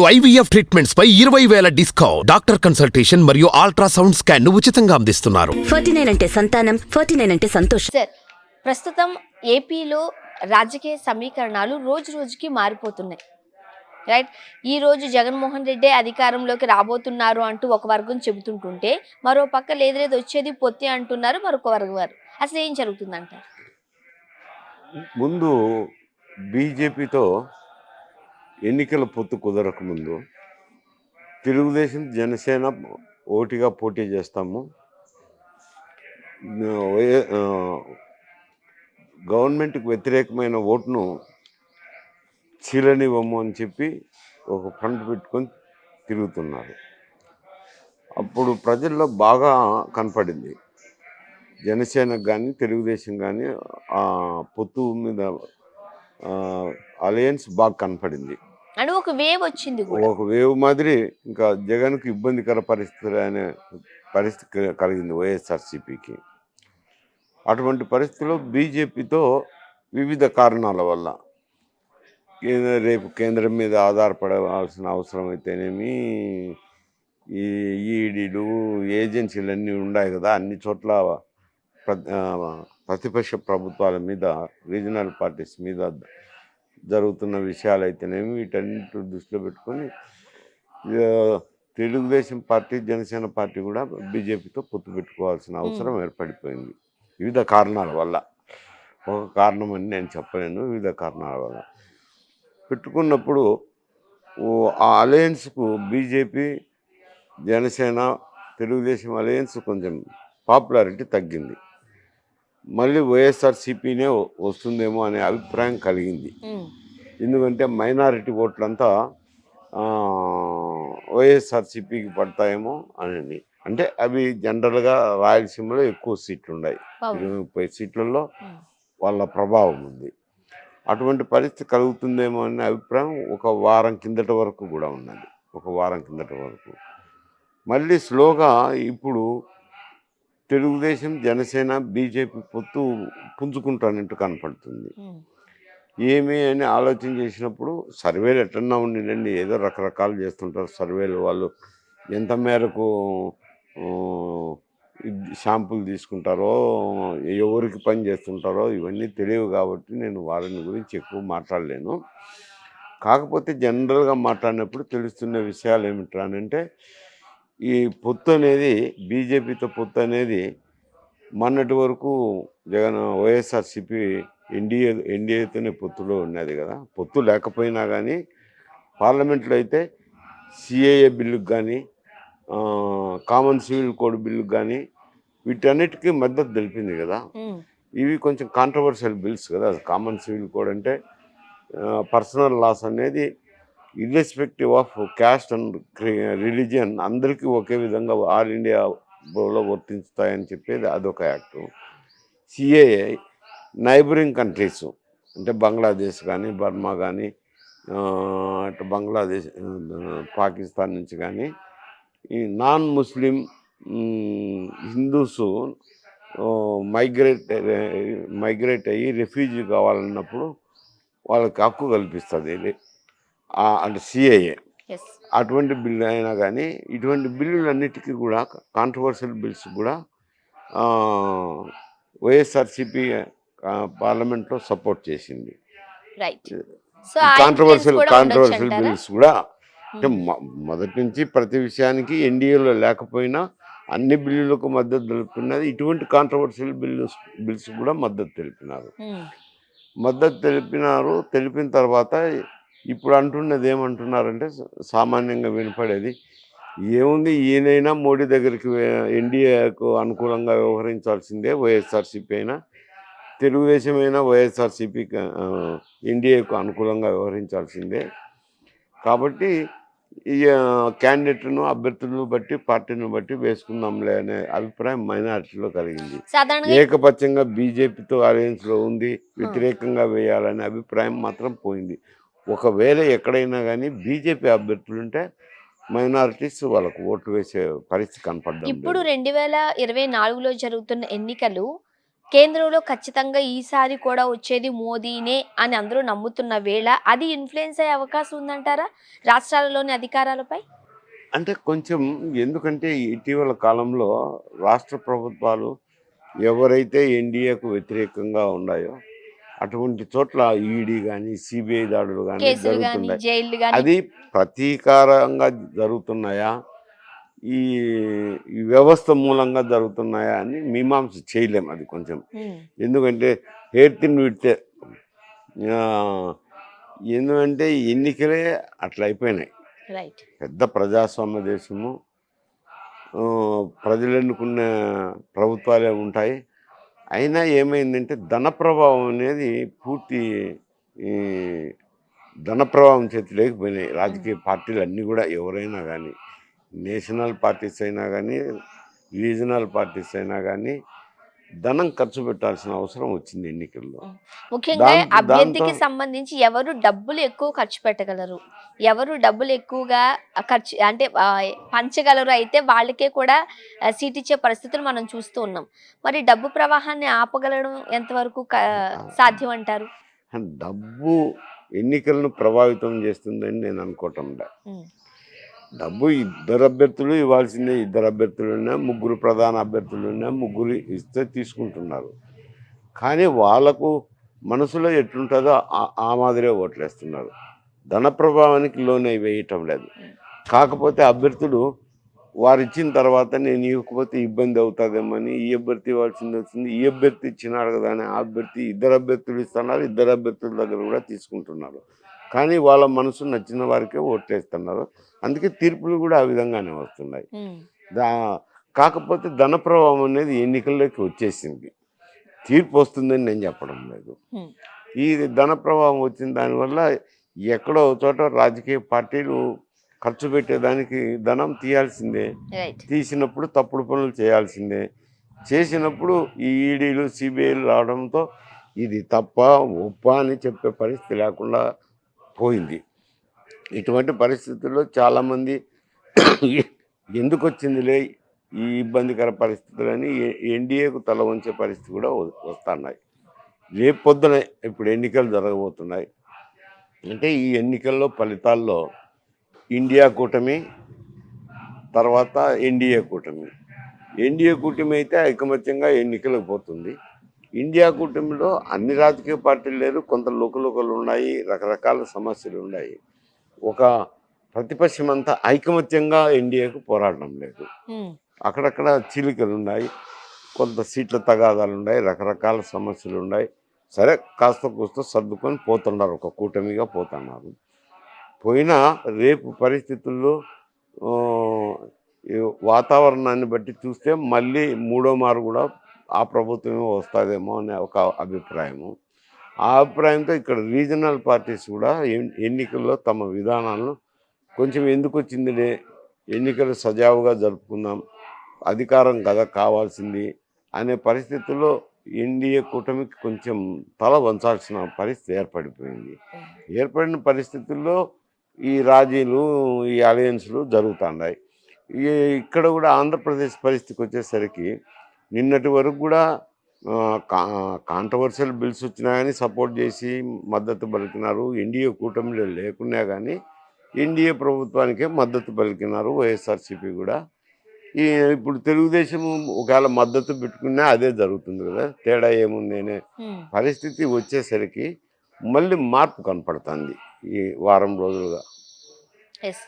IVF treatments పై ఇరవై వేల డిస్కౌంట్. డాక్టర్ కన్సల్టేషన్ మరియు అల్ట్రాసౌండ్ స్కాన్ను ఉచితంగా అందిస్తున్నారు. ఫార్టీ నైన్ అంటే సంతానం ఫార్టీ నైన్ అంటే సంతోషం. సార్ ప్రస్తుతం ఏపీలో రాజకీయ సమీకరణాలు రోజు రోజుకి మారిపోతున్నాయి. రైట్? ఈ రోజు జగన్మోహన్ రెడ్డి అధికారంలోకి రాబోతున్నారు అంటూ ఒక వర్గం చెబుతుంటుంటే మరో పక్క లేదు లేదు వచ్చేది పొత్తి అంటున్నారు మరొక వర్గం వారు. అసలు ఏం జరుగుతుందంట ముందు బీజేపీతో ఎన్నికల పొత్తు కుదరకముందు తెలుగుదేశం జనసేన ఓటిగా పోటీ చేస్తాము. గవర్నమెంట్కి వ్యతిరేకమైన ఓటును చీలనివ్వము అని చెప్పి ఒక ఫ్రంట్ పెట్టుకొని తిరుగుతున్నారు. అప్పుడు ప్రజల్లో బాగా కనపడింది. జనసేనకు కానీ తెలుగుదేశం కానీ ఆ పొత్తు మీద అలయన్స్ బాగా కనపడింది. అని ఒక వేవ్ వచ్చింది ఒక వేవ్ మాదిరి ఇంకా జగన్కు ఇబ్బందికర పరిస్థితి అనే పరిస్థితి కలిగింది వైఎస్ఆర్సీపీకి. అటువంటి పరిస్థితుల్లో బీజేపీతో వివిధ కారణాల వల్ల రేపు కేంద్రం మీద ఆధారపడవలసిన అవసరం అయితేనేమి ఈ ఈడీలు ఏజెన్సీలు అన్నీ ఉన్నాయి కదా అన్ని చోట్ల ప్రతిపక్ష ప్రభుత్వాల మీద రీజనల్ పార్టీస్ మీద జరుగుతున్న విషయాలు అయితేనేమి వీటన్నిటి దృష్టిలో పెట్టుకొని తెలుగుదేశం పార్టీ జనసేన పార్టీ కూడా బీజేపీతో పొత్తు పెట్టుకోవాల్సిన అవసరం ఏర్పడిపోయింది. వివిధ కారణాల వల్ల. ఒక కారణం అని నేను చెప్పలేను. వివిధ కారణాల వల్ల. పెట్టుకున్నప్పుడు ఆ అలయన్స్కు బీజేపీ జనసేన తెలుగుదేశం అలయన్స్ కొంచెం పాపులారిటీ తగ్గింది. మళ్ళీ వైఎస్ఆర్సీపీనే వస్తుందేమో అనే అభిప్రాయం కలిగింది. ఎందుకంటే మైనారిటీ ఓట్లంతా వైఎస్ఆర్సీపీకి పడతాయేమో అని. అంటే అవి జనరల్గా రాయలసీమలో ఎక్కువ సీట్లు ఉన్నాయి. ఇరవై ముప్పై సీట్లలో వాళ్ళ ప్రభావం ఉంది. అటువంటి పరిస్థితి కలుగుతుందేమో అనే అభిప్రాయం ఒక వారం కిందట వరకు కూడా ఉన్నది. ఒక వారం కిందట వరకు. మళ్ళీ స్లోగా ఇప్పుడు తెలుగుదేశం జనసేన బీజేపీ పొత్తు పుంజుకుంటానట్టు కనపడుతుంది. ఏమి అని ఆలోచన చేసినప్పుడు సర్వేలు ఎట్టన్నా ఉండిందండి ఏదో రకరకాలు చేస్తుంటారు సర్వేలు వాళ్ళు. ఎంత మేరకు శాంపుల్ తీసుకుంటారో ఎవరికి పని చేస్తుంటారో ఇవన్నీ తెలియవు కాబట్టి నేను వాళ్ళని గురించి ఎక్కువ మాట్లాడలేను. కాకపోతే జనరల్గా మాట్లాడినప్పుడు తెలుస్తున్న విషయాలు ఏమిటంటే ఈ పొత్తు అనేది బీజేపీతో పొత్తు అనేది మొన్నటి వరకు జగన్ వైఎస్ఆర్సిపి ఎన్డీఏ ఎన్డీఏతోనే పొత్తులో ఉన్నది కదా. పొత్తు లేకపోయినా కానీ పార్లమెంట్లో అయితే సిఏఏ బిల్లుకు కానీ కామన్ సివిల్ కోడ్ బిల్లుకు కానీ వీటన్నిటికీ మద్దతు తెలిపింది కదా. ఇవి కొంచెం కాంట్రవర్షియల్ బిల్స్ కదా. కామన్ సివిల్ కోడ్ అంటే పర్సనల్ లాస్ అనేది irrespective of caste and religion అందరికీ ఒకే విధంగా ఆల్ ఇండియాలో వర్తించుతాయని చెప్పేది అదొక యాక్టు సిఏఏ నైబరింగ్ కంట్రీస్ అంటే బంగ్లాదేశ్ కానీ బర్మా కానీ అటు బంగ్లాదేశ్ పాకిస్తాన్ నుంచి కానీ ఈ non Muslim Hindus migrate migrate అయ్యి రెఫ్యూజీ కావాలన్నప్పుడు వాళ్ళకి హక్కు కల్పిస్తుంది ఇది. అంటే సిఏఏ అటువంటి బిల్లు అయినా కానీ ఇటువంటి బిల్లులన్నిటికీ కూడా కాంట్రవర్షియల్ బిల్స్ కూడా వైఎస్ఆర్సిపి పార్లమెంట్లో సపోర్ట్ చేసింది. కాంట్రవర్షియల్ కాంట్రవర్షియల్ బిల్స్ కూడా అంటే మొ- మొదటి నుంచి ప్రతి విషయానికి ఎన్డీఏలో లేకపోయినా అన్ని బిల్లులకు మద్దతు తెలుపుతున్నది. ఇటువంటి కాంట్రవర్షియల్ బిల్లు బిల్స్ కూడా మద్దతు తెలిపినారు. ఉమ్, మద్దతు తెలిపినారు తెలిపిన తర్వాత ఇప్పుడు అంటున్నది ఏమంటున్నారంటే సామాన్యంగా వినపడేది ఏముంది ఈయనైనా మోడీ దగ్గరికి ఎన్డీఏకు అనుకూలంగా వ్యవహరించాల్సిందే వైఎస్ఆర్సీపీ అయినా తెలుగుదేశం అయినా వైఎస్ఆర్సీపీ ఎన్డీఏకు అనుకూలంగా వ్యవహరించాల్సిందే. కాబట్టి ఈ క్యాండిడేట్ను అభ్యర్థులను బట్టి పార్టీని బట్టి వేసుకుందాంలే అనే అభిప్రాయం మైనారిటీలో కలిగింది. ఏకపక్షంగా బీజేపీతో అలయన్స్లో ఉంది వ్యతిరేకంగా వేయాలనే అభిప్రాయం మాత్రం పోయింది. ఒకవేళ ఎక్కడైనా కానీ బీజేపీ అభ్యర్థులు ఉంటే మైనారిటీస్ వాళ్ళకు ఓట్లు వేసే పరిస్థితి కనపడ్డం ఇప్పుడు. రెండు వేల ఇరవై నాలుగులో జరుగుతున్న ఎన్నికలు కేంద్రంలో ఖచ్చితంగా ఈసారి కూడా వచ్చేది మోదీనే అని అందరూ నమ్ముతున్న వేళ అది ఇన్ఫ్లుయెన్స్ అయ్యే అవకాశం ఉందంటారా రాష్ట్రాలలోని అధికారాలపై అంటే కొంచెం ఎందుకంటే ఇటీవల కాలంలో రాష్ట్ర ప్రభుత్వాలు ఎవరైతే ఎన్డీఏకు వ్యతిరేకంగా ఉన్నాయో అటువంటి చోట్ల ఈడీ కానీ సిబిఐ దాడులు కానీ జరుగుతున్నాయి. అది ప్రతీకారంగా జరుగుతున్నాయా? ఈ వ్యవస్థ మూలంగా జరుగుతున్నాయా అని మీమాంస చేయలేం అది కొంచెం. ఎందుకంటే హెయిర్ తిన్ విడితే ఎందుకంటే ఎన్నికలే అట్లా అయిపోయినాయి. పెద్ద ప్రజాస్వామ్య దేశము. ప్రజలు ఎన్నుకున్న ప్రభుత్వాలే ఉంటాయి. అయినా ఏమైందంటే ధన ప్రభావం అనేది పూర్తి ధన ప్రభావం చేతి లేకపోయినాయి. రాజకీయ పార్టీలు అన్నీ కూడా ఎవరైనా కానీ నేషనల్ పార్టీస్ అయినా కానీ రీజనల్ పార్టీస్ అయినా కానీ ధనం ఖర్చు పెట్టాల్సిన అవసరం వచ్చింది ఎన్నికల్లో. ముఖ్యంగా అభ్యర్థికి సంబంధించి ఎవరు డబ్బులు ఎక్కువ ఖర్చు పెట్టగలరు? ఎవరు డబ్బులు ఎక్కువగా ఖర్చు అంటే పంచగలరు అయితే వాళ్ళకే కూడా సీట్ ఇచ్చే పరిస్థితులు మనం చూస్తూ ఉన్నాం. మరి డబ్బు ప్రవాహాన్ని ఆపగలడం ఎంతవరకు సాధ్యం అంటారు డబ్బు ఎన్నికలను ప్రభావితం చేస్తుందని నేను అనుకోవటం డబ్బు ఇద్దరు అభ్యర్థులు ఇవ్వాల్సిందే. ఇద్దరు అభ్యర్థులున్నా ముగ్గురు ప్రధాన అభ్యర్థులున్నా ముగ్గురు ఇస్తే తీసుకుంటున్నారు. కానీ వాళ్ళకు మనసులో ఎట్లుంటుందో ఆ- ఆ మాదిరే ఓట్లేస్తున్నారు. ధన ప్రభావానికి లోనై వేయటం లేదు. కాకపోతే అభ్యర్థులు వారు ఇచ్చిన తర్వాత నేను ఇవ్వకపోతే ఇబ్బంది అవుతుందేమని ఈ అభ్యర్థి ఇవ్వాల్సింది వచ్చింది ఈ అభ్యర్థి ఇచ్చినాడు కదా అని ఆ అభ్యర్థి ఇద్దరు అభ్యర్థులు ఇస్తున్నారు ఇద్దరు అభ్యర్థుల దగ్గర కూడా తీసుకుంటున్నారు. కానీ వాళ్ళ మనసు నచ్చిన వారికే ఓట్లేస్తున్నారు అందుకే తీర్పులు కూడా ఆ విధంగానే వస్తున్నాయి. దా కాకపోతే ధన ప్రభావం అనేది ఎన్నికల్లోకి వచ్చేసింది. తీర్పు వస్తుందని నేను చెప్పడం లేదు. ఈ ధన ప్రభావం వచ్చిన దానివల్ల ఎక్కడో ఒక చోట రాజకీయ పార్టీలు ఖర్చు పెట్టేదానికి ధనం తీయాల్సిందే. తీసినప్పుడు తప్పుడు పనులు చేయాల్సిందే. చేసినప్పుడు ఈ ఈడీలు సిబిఐలు రావడంతో ఇది తప్ప ఒప్ప అని చెప్పే పరిస్థితి లేకుండా పోయింది. ఇటువంటి పరిస్థితుల్లో చాలామంది ఎందుకు వచ్చిందిలే ఈ ఇబ్బందికర పరిస్థితులని ఎన్డీఏకు తల వంచే పరిస్థితి కూడా వస్తున్నాయి. రేపు పొద్దున ఇప్పుడు ఎన్నికలు జరగబోతున్నాయి. అంటే ఈ ఎన్నికల్లో ఫలితాల్లో ఇండియా కూటమి తర్వాత ఎన్డీఏ కూటమి. ఎన్డీఏ కూటమి అయితే ఐకమత్యంగా ఎన్నికలకు పోతుంది. ఇండియా కూటమిలో అన్ని రాజకీయ పార్టీలు లేరు. కొంత లోకలోకలు ఉన్నాయి. రకరకాల సమస్యలు ఉన్నాయి. ఒక ప్రతిపక్షం అంతా ఐకమత్యంగా ఎన్డీఏకు పోరాడడం లేదు. అక్కడక్కడ చీలికలు ఉన్నాయి. కొంత సీట్ల తగాదాలు ఉన్నాయి. రకరకాల సమస్యలు ఉన్నాయి. సరే కాస్త కూస్త సర్దుకొని పోతున్నారు. ఒక కూటమిగా పోతున్నారు. పోయినా రేపు పరిస్థితుల్లో వాతావరణాన్ని బట్టి చూస్తే మళ్ళీ మూడో మారు కూడా ఆ ప్రభుత్వమే వస్తుందేమో అనే ఒక అభిప్రాయము. ఆ అభిప్రాయంతో ఇక్కడ రీజనల్ పార్టీస్ కూడా ఎన్నికల్లో తమ విధానాలను కొంచెం ఎందుకు వచ్చిందిలే ఎన్నికలు సజావుగా జరుపుకుందాం అధికారం కదా కావాల్సింది అనే పరిస్థితుల్లో ఎన్డీఏ కూటమికి కొంచెం తల వంచాల్సిన పరిస్థితి ఏర్పడిపోయింది. ఏర్పడిన పరిస్థితుల్లో ఈ రాజీలు ఈ అలయన్స్లు జరుగుతున్నాయి. ఇక్కడ కూడా ఆంధ్రప్రదేశ్ పరిస్థితికి వచ్చేసరికి నిన్నటి వరకు కూడా కాంట్రవర్షియల్ బిల్స్ వచ్చినా కానీ సపోర్ట్ చేసి మద్దతు పలికినారు. ఎన్డీఏ కూటమిలో లేకున్నా కానీ ఎన్డీఏ ప్రభుత్వానికే మద్దతు పలికినారు వైఎస్ఆర్సీపీ కూడా. ఈ ఇప్పుడు తెలుగుదేశం ఒకవేళ మద్దతు పెట్టుకున్నా అదే జరుగుతుంది కదా. తేడా ఏముంది అనే. పరిస్థితి వచ్చేసరికి మళ్ళీ మార్పు కనపడుతుంది ఈ వారం రోజులుగా. ఎస్